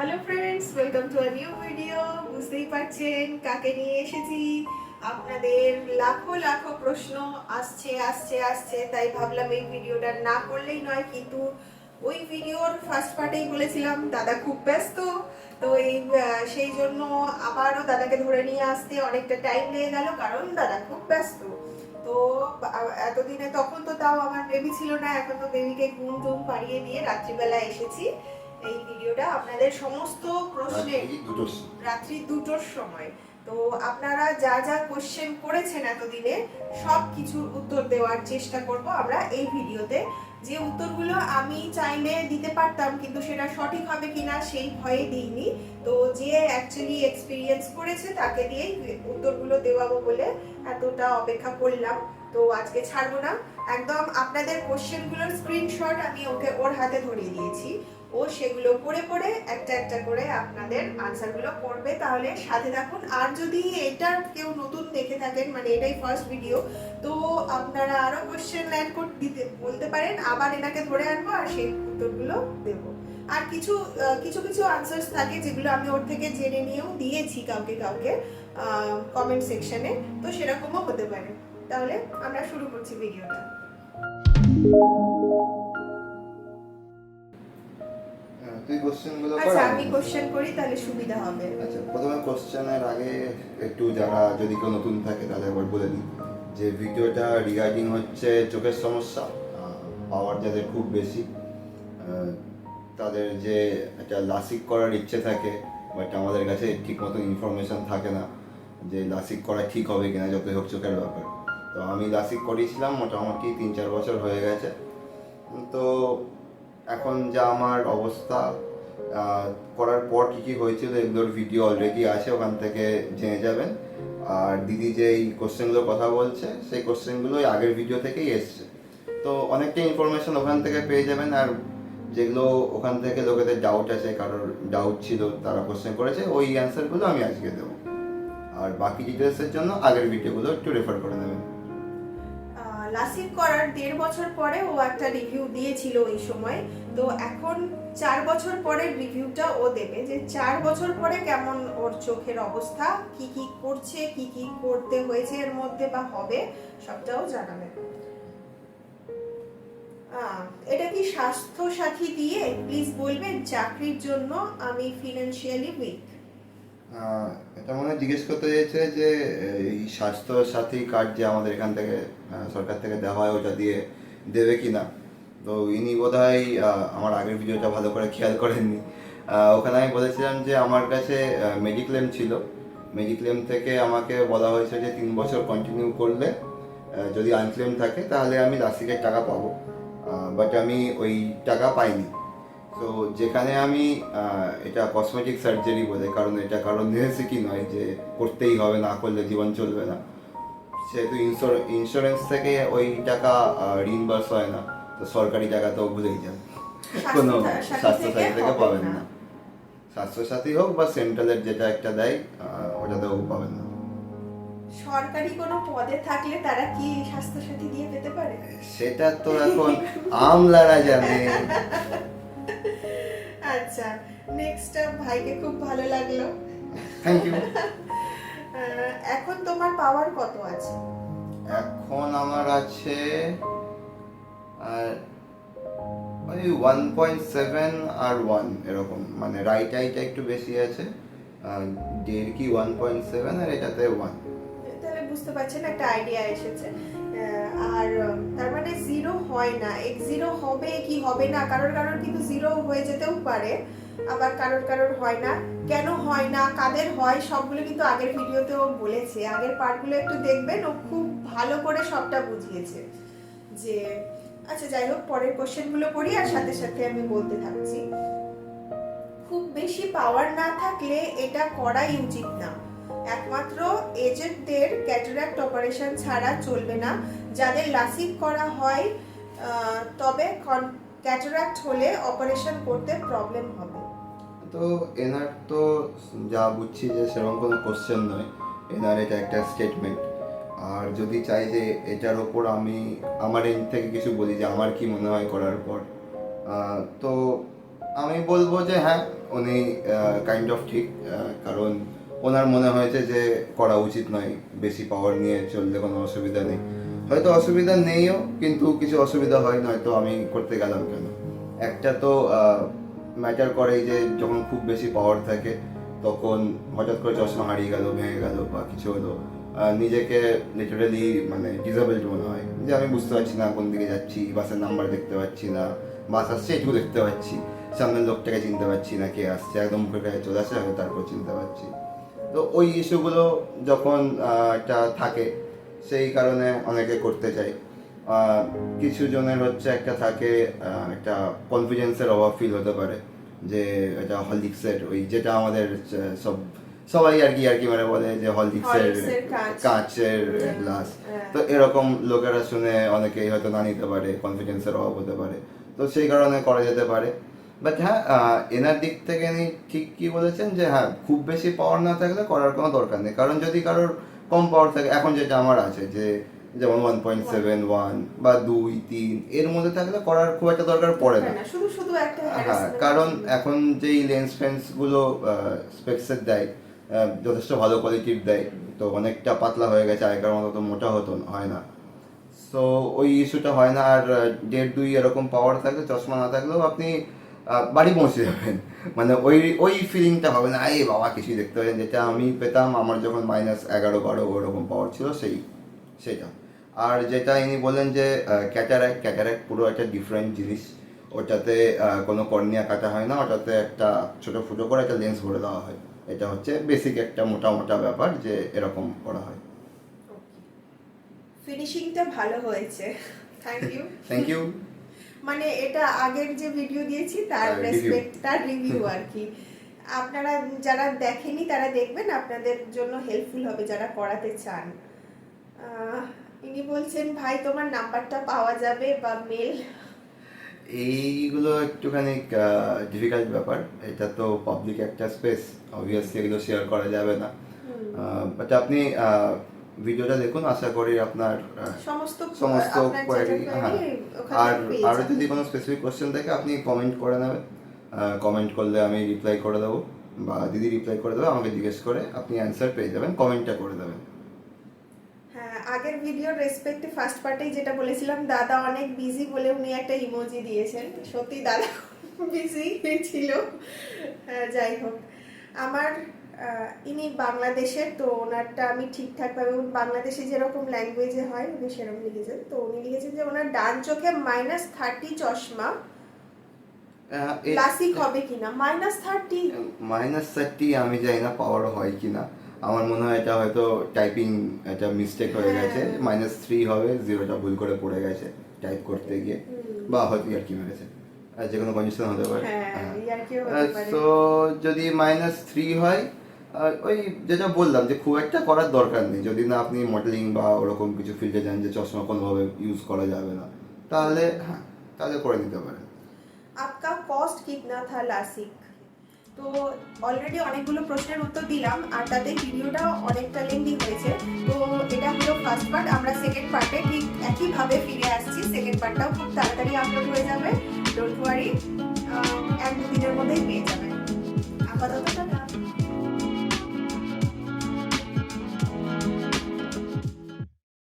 Hello friends welcome to a new video বুঝতেই পারছেন কাকে নিয়ে এসেছি? আপনাদের লাখো লাখো প্রশ্ন আসছে আসছে আসছে, তাই ভাবলাম এই ভিডিওটা না করলেই নয়, কিন্তু ওই ভিডিওর ফার্স্ট পার্টেই বলেছিলাম, দাদা খুব ব্যস্ত, তো এই সেই জন্য আবারও দাদাকে ধরে নিয়ে আসতে অনেকটা টাইম লেগে গেল, কারণ দাদা খুব ব্যস্ত। তো এতদিনে তখন তো তাও আমার বেবি ছিল না, এখন তো বেবিকে ঘুম টুম পাড়িয়ে দিয়ে রাত্রিবেলা এসেছি। এই ভিডিওটা আপনাদের সমস্ত প্রশ্নের রাত্রি দুটোর সময়। তো আপনারা যা যা কোশ্চেন করেছেন এতদিনে সব কিছুর উত্তর দেওয়ার চেষ্টা করব আমরা এই ভিডিওতে। যে উত্তরগুলো আমি চাইলে দিতে পারতাম কিন্তু সেটা সঠিক হবে কিনা সেই ভয়ে দিইনি। তো যে অ্যাকচুয়ালি এক্সপিরিয়েন্স করেছে তাকে দিয়েই উত্তরগুলো দেওয়াবো বলে এতটা অপেক্ষা করলাম। তো আজকে ছাড়বো না। একদম আপনাদের কোশ্চেনগুলোর স্ক্রিনশট আমি ওকে ওর হাতে ধরিয়ে দিয়েছি। ও সেগুলো পড়ে পড়ে একটা একটা করে আপনাদের আনসারগুলো করবে তাহলে সাথে থাকুন। আর যদি এটা কেউ নতুন দেখে থাকেন মানে এটাই ফার্স্ট ভিডিও তো আপনারা আরও ল্যান্ড করতে দিতে, বলতে পারেন। আবার এনাকে ধরে আনব আর সেই উত্তরগুলো দেবো। আর কিছু কিছু কিছু আনসার্স থাকে যেগুলো আমি ওর থেকে জেনে নিয়েও দিয়েছি কাউকে কাউকে কমেন্ট সেকশনে তো সেরকমও হতে পারে। তাহলে আমরা শুরু করছি ভিডিওটা তুই কোশ্চেনগুলো কর আচ্ছা আমি- কোশ্চেন করি তাহলে সুবিধা হবে। আচ্ছা প্রথমে কোশ্চেনের আগে একটু যারা যদি কেউ নতুন থাকে তাহলে একবার বলে দিই। যে ভিডিওটা রিগার্ডিং হচ্ছে চোখের সমস্যা পাওয়ার যাদের খুব বেশি তাদের যে একটা লাসিক করার ইচ্ছে থাকে বাট আমাদের কাছে ঠিক মতো ইনফরমেশন থাকে না যে লাসিক করা ঠিক হবে কিনা যত হোক চোখের ব্যাপার। তো আমি লাসিক করিয়েছিলাম মোটামুটি তিন চার বছর হয়ে গেছে। তো এখন যা আমার অবস্থা করার পর কী কী হয়েছিল এগুলোর ভিডিও অলরেডি আছে, ওখান থেকে জেনে যাবেন। আর দিদি যে এই কথা বলছে, সেই কোশ্চেনগুলোই আগের ভিডিও থেকেই এসছে। তো অনেকটা ইনফরমেশন ওখান থেকে পেয়ে যাবেন, আর যেগুলো ওখান থেকে লোকেদের ডাউট আছে, কারোর ডাউট ছিল, তারা কোশ্চেন করেছে, ওই অ্যান্সারগুলো আমি আজকে দেবো। আর বাকি ডিটেলসের জন্য আগের ভিডিওগুলো একটু রেফার করে নেবেন। লাসিক করার দেড় বছর পরে ও একটা রিভিউ দিয়েছিল ওই সময়। তো এখন চার বছর পরের রিভিউটা ও দেবে। যে চার বছর পরে কেমন ওর চোখের অবস্থা, কি কি করছে, কি কি করতে হয়েছে এর মধ্যে বা হবে, সবটাও জানাবে। এটা কি স্বাস্থ্য সাথী দিয়ে? প্লিজ বলবেন, চাকরির জন্য আমি ফিনান্সিয়ালি উইক এটা মনে জিজ্ঞেস করতে চাইছে যে, এই স্বাস্থ্য সাথী কার্ড যে আমাদের এখান থেকে সরকার থেকে দেওয়া হয়, ওটা দিয়ে দেবে কি না তো ইনি বোধ আমার আগের ভিডিওটা ভালো করে খেয়াল করেননি। ওখানে আমি বলেছিলাম যে, আমার কাছে মেডিক্লেম ছিল। মেডিক্লেম থেকে আমাকে বলা হয়েছে যে, তিন বছর কন্টিনিউ করলে যদি আনক্লেম থাকে, তাহলে আমি লাসিকের টাকা পাবো। বাট আমি ওই টাকা পাইনি। তো যেখানে আমি এটা কসমেটিক সার্জারি বলে কারণ এটা কারণ নিয়েছে কি নয় যে করতেই হবে না করলে জীবন চলবে না। সেহেতু ইন্স্যুরেন্স থেকে ওই টাকা রিইম্বার্স হয় না তো সরকারি টাকা তো ভুলেই যান কোনো স্বাস্থ্য স্বাস্থ্য থেকে পাবেন না। স্বাস্থ্যসাথী হোক বা সেন্ট্রালের যেটা একটা দেয় ওটাতেও পাবেন না। সরকারি কোনো পদে থাকলে তারা কি স্বাস্থ্য সাথী দিয়ে পেতে পারে? সেটা তো এখন আমলারা জানে। আচ্ছা নেক্সট ভাইকে খুব ভালো লাগল। থ্যাংক ইউ এখন তোমার পাওয়ার কত আছে? এখন আমার আছে আর ওই ওয়ান পয়েন্ট সেভেন আর ওয়ান এরকম। মানে রাইট আইটা একটু বেশি আছে দেড় কি ওয়ান পয়েন্ট সেভেন আর এটাতে ওয়ান তাহলে বুঝতে পারছেন একটা আইডিয়া এসেছে। আর তার মানে হয় না। এক জিরো হবে কি হবে না? কারোর কারোর কিন্তু জিরো হয়ে যেতেও পারে, আবার কারোর কারোর হয় না। কেন হয় না? কাদের হয়? সবগুলো কিন্তু আগের ভিডিওতেও বলেছে। আগের পার্টগুলো একটু দেখবেন, ও খুব ভালো করে সবটা বুঝিয়েছে যে আচ্ছা যাই হোক, পরের কোশ্চেনগুলো করি আর সাথে সাথে আমি বলতে থাকছি। খুব বেশি পাওয়ার না থাকলে এটা করাই উচিত না। একমাত্র এজেন্টদের ক্যাটারাক্ট অপারেশন ছাড়া চলবে না। যাদের লাসিক করা হয় তবে ক্যাটারাক্ট হলে অপারেশন করতে প্রবলেম হবে। তো এনার তো যা বুঝছি যে সেরকম কোনো কোশ্চেন নয়। এনার এটা একটা স্টেটমেন্ট আর যদি চাই যে এটার ওপর আমি আমার এন্ড থেকে কিছু বলি যে আমার কি মনে হয় করার পর তো আমি বলব যে হ্যাঁ উনি কাইন্ড অফ ঠিক কারণ ওনার মনে হয়েছে যে করা উচিত নয়। বেশি পাওয়ার নিয়ে চললে কোনো অসুবিধা নেই। হয়তো অসুবিধা নেইও, কিন্তু কিছু অসুবিধা হয় নয়তো আমি করতে গেলাম কেন? একটা তো ম্যাটার করে যে যখন খুব বেশি পাওয়ার থাকে, তখন হঠাৎ করে চশমা হারিয়ে গেল, ভেঙে গেল বা কিছু হলো নিজেকে লিটারালি মানে ডিসেবলড মনে হয়। যে আমি বুঝতে পারছি না কোন দিকে যাচ্ছি, বাসের নাম্বার দেখতে পাচ্ছি না, বাস আসছে, এটুকু দেখতে পাচ্ছি, সামনের লোকটাকে চিনতে পারছি না, কে আসছে, একদম মুখের কাছে চলে আসছে, আমি তারপর চিনতে পারছি। তো ওই ইস্যুগুলো যখন একটা থাকে সেই কারণে অনেকে করতে চায়। কিছু জনের হচ্ছে একটা থাকে একটা কনফিডেন্সের অভাব ফিল হতে পারে যে এটা হলদিক্সের ওই যেটা আমাদের সব সবাই আর কি আর কি মানে বলে যে হলদিক্সের কাঁচের হ্যাঁ, গ্লাস হ্যাঁ। তো এরকম লোকেরা শুনে অনেকেই হয়তো না নিতে পারে কনফিডেন্সের অভাব হতে পারে। তো সেই কারণে করা যেতে পারে। বাট হ্যাঁ এনার দিক থেকে ইনি ঠিক কি বলেছেন যে হ্যাঁ খুব বেশি পাওয়ার না থাকলে করার কোনো দরকার নেই। কারণ যদি কারোর কম পাওয়ার থাকে এখন যেটা আমার আছে যে যেমন ওয়ান পয়েন্ট সেভেন ওয়ান বা দুই তিন এর মধ্যে থাকলে করার খুব একটা দরকার পড়ে না। হ্যাঁ, হ্যাঁ কারণ এখন যেই লেন্স ফেন্সগুলো স্পেক্সের দেয় যথেষ্ট ভালো কোয়ালিটির দেয় তো অনেকটা পাতলা হয়ে গেছে আগেকার মতো তো মোটা হতো না- হয় না। সো ওই ইস্যুটা হয় না আর দেড় দুই এরকম পাওয়ার থাকলে চশমা না থাকলেও আপনি বাড়ি পৌঁছে যাবেন। মানে ওই ওই ফিলিংটা হবে না এই বাবা কিছুই দেখতে পারেন। যেটা আমি পেতাম আমার যখন মাইনাস এগারো বারো ওরকম পাওয়ার ছিল সেই সেটা আর যেটা ইনি বললেন যে ক্যাটারাক্ট ক্যাটারাক্ট পুরো একটা ডিফারেন্ট জিনিস। ওটাতে কোনো কর্নিয়া কাটা হয় না ওটাতে একটা ছোটো ফুটো করে একটা লেন্স ভরে দেওয়া হয়। এটা হচ্ছে বেসিক একটা মোটা মোটা ব্যাপার যে এরকম করা হয়। ফিনিশিংটা ভালো হয়েছে। থ্যাংক ইউ থ্যাংক ইউ মানে এটা আগের যে ভিডিও দিয়েছি তার. রেসপেক্ট তার রিভিউ আর কি। আপনারা যারা দেখেনি তারা দেখবেন আপনাদের জন্য হেল্পফুল হবে যারা করাতে চান। ইনি বলছেন ভাই তোমার নাম্বারটা পাওয়া যাবে বা মেল এইগুলো একটুখানি ডিফিকাল্ট ব্যাপার। এটা তো পাবলিক একটা স্পেস অবভিয়াসলি এগুলো শেয়ার করা যাবে না। বাট আপনি ভিডিওটা দেখুন আশা করি আপনার সমস্ত সমস্ত কোয়ারি হ্যাঁ। আর আরও যদি কোনো স্পেসিফিক কোশ্চেন থাকে আপনি কমেন্ট করে নেবেন। কমেন্ট করলে আমি রিপ্লাই করে দেবো বা দিদি রিপ্লাই করে দেবে আমাকে জিজ্ঞেস করে আপনি অ্যান্সার পেয়ে যাবেন কমেন্টটা করে দেবেন। হ্যাঁ আগের ভিডিওর রেসপেক্টে ফার্স্ট পার্টেই যেটা বলেছিলাম দাদা অনেক বিজি বলে উনি একটা ইমোজি দিয়েছেন। সত্যি দাদা বিজি ছিল। হ্যাঁ, যাই হোক। আমার ইনি বাংলাদেশের তো ওনারটা আমি ঠিকঠাকভাবে উনি বাংলাদেশে যেরকম ল্যাঙ্গুয়েজে হয় উনি সেরকম লিখেছেন। তো উনি লিখেছেন যে ওনার ডান চোখে মাইনাস থার্টি চশমা। ক্লাসিক হবে কিনা? মাইনাস থার্টি মাইনাস থার্টি আমি জানি না পাওয়ার হয় কিনা। আমার মনে হয় এটা হয়তো টাইপিং একটা মিস্টেক হয়ে হ্যাঁ। গেছে। মাইনাস থ্রি হবে জিরোটা ভুল করে পড়ে গেছে টাইপ করতে গিয়ে। বা হয়তো আর কি মেরেছে। আর যে কোনো কন্ডিশন হতে পারে। হ্যাঁ, পারে। তো যদি মাইনাস থ্রি হয় ওই যেটা বললাম যে খুব একটা করার দরকার নেই যদি না আপনি মডেলিং বা ওরকম কিছু ফিল্ডে যান যে চশমা কোনোভাবে ইউজ করা যাবে না তাহলে হ্যাঁ তাহলে করে নিতে পারেন आपका কস্ট কিতনা থা লাসিক তো অলরেডি অনেকগুলো প্রশ্নের উত্তর দিলাম আর তাতে ভিডিওটা অনেকটা লেন্দি হয়েছে তো এটা হলো ফার্স্ট পার্ট আমরা সেকেন্ড পার্টে ঠিক একইভাবে ফিরে আসছি সেকেন্ড পার্টটাও খুব তাড়াতাড়ি আপলোড হয়ে যাবে ডোন্ট ওয়ারি এক দু দিনের মধ্যেই পেয়ে যাবেন আপাতত টাটা।